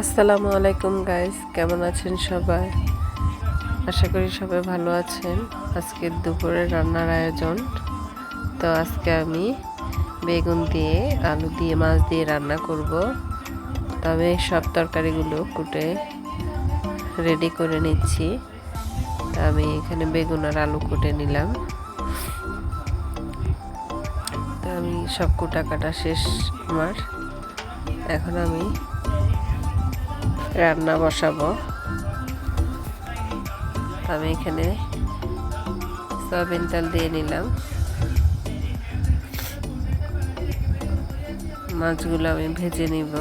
আসসালামু আলাইকুম গাইস কেমন আছেন সবাই? আশা করি সবাই ভালো আছেন। আজকে দুপুরে রান্নার আয়োজন। তো আজকে আমি বেগুন দিয়ে, আলু দিয়ে, মাছ দিয়ে রান্না করব। তো আমি সব তরকারিগুলো কুটে রেডি করে নিচ্ছি। আমি এখানে বেগুন আর আলু কুটে নিলাম। তো আমি সব কুটা কাটা শেষ আমার। এখন আমি রান্না বসাবো। আমি এখানে সয়াবিন তেল দিয়ে নিলাম। মাছগুলো আমি ভেজে নিব।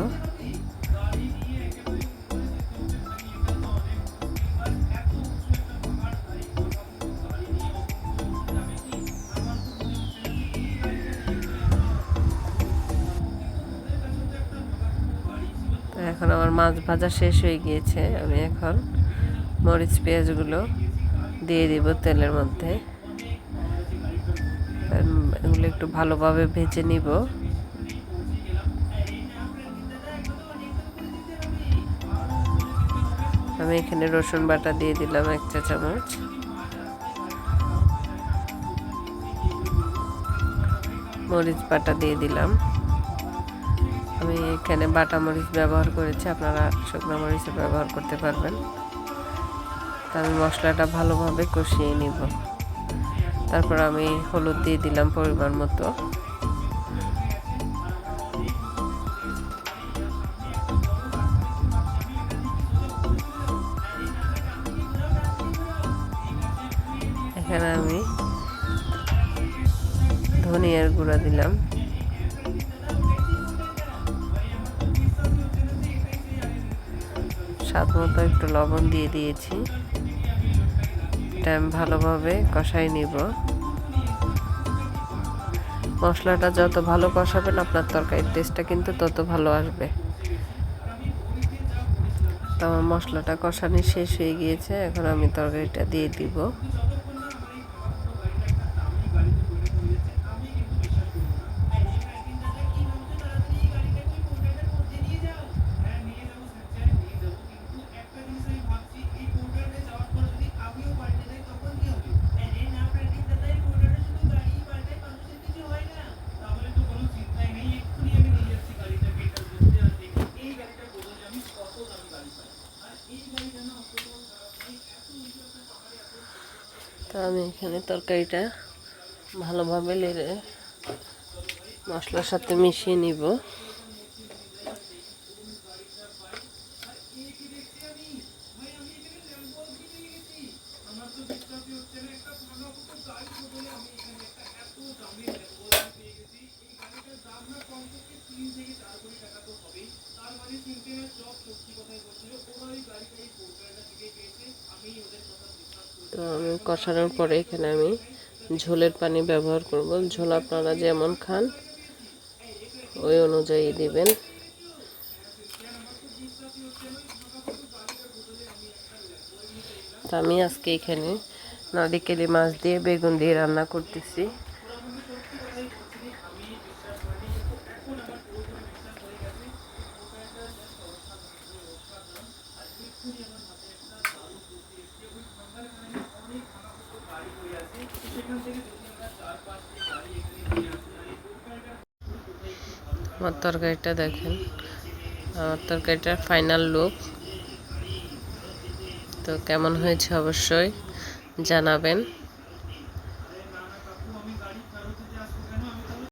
এখন আমার মাছ ভাজা শেষ হয়ে গিয়েছে। আমি এখন মরিচ, পেঁয়াজগুলো দিয়ে দিব তেলের মধ্যে। এগুলো একটু ভালোভাবে ভেজে নিব। আমি এখানে রসুন বাটা দিয়ে দিলাম এক চা চামচ। মরিচ বাটা দিয়ে দিলাম। আমি এখানে বাটা মরিচ ব্যবহার করেছি, আপনারা শুকনো মরিচও ব্যবহার করতে পারবেন। তা আমি মশলাটা ভালোভাবে কষিয়ে নিব। তারপর আমি হলুদ দিয়ে দিলাম পরিমাণ মতো। এখানে আমি ধনিয়ার গুঁড়া দিলাম। স্বাদ মতো একটু লবণ দিয়ে দিয়েছি। এটা আমি ভালোভাবে কষাই নিব। মশলাটা যত ভালো কষাবেন, আপনার তরকারির টেস্টটা কিন্তু তত ভালো আসবে। তো আমার মশলাটা কষানি শেষ হয়ে গিয়েছে, এখন আমি তরকারিটা দিয়ে দিব। তো আমি এখানে তরকারিটা ভালোভাবে লেড়ে মশলার সাথে মিশিয়ে নিব। তো আমি কষানোর পরে এখানে আমি ঝোলের পানি ব্যবহার করব। ঝোল আপনারা যেমন খান, ওই অনুযায়ী দিবেন। আমি আজকে এখানে নারিকেলি মাছ দিয়ে বেগুন দিয়ে রান্না করতেছি। আমার তরকারিটা দেখেন। আমার তরকারিটার ফাইনাল লুক তো কেমন হয়েছে অবশ্যই জানাবেন।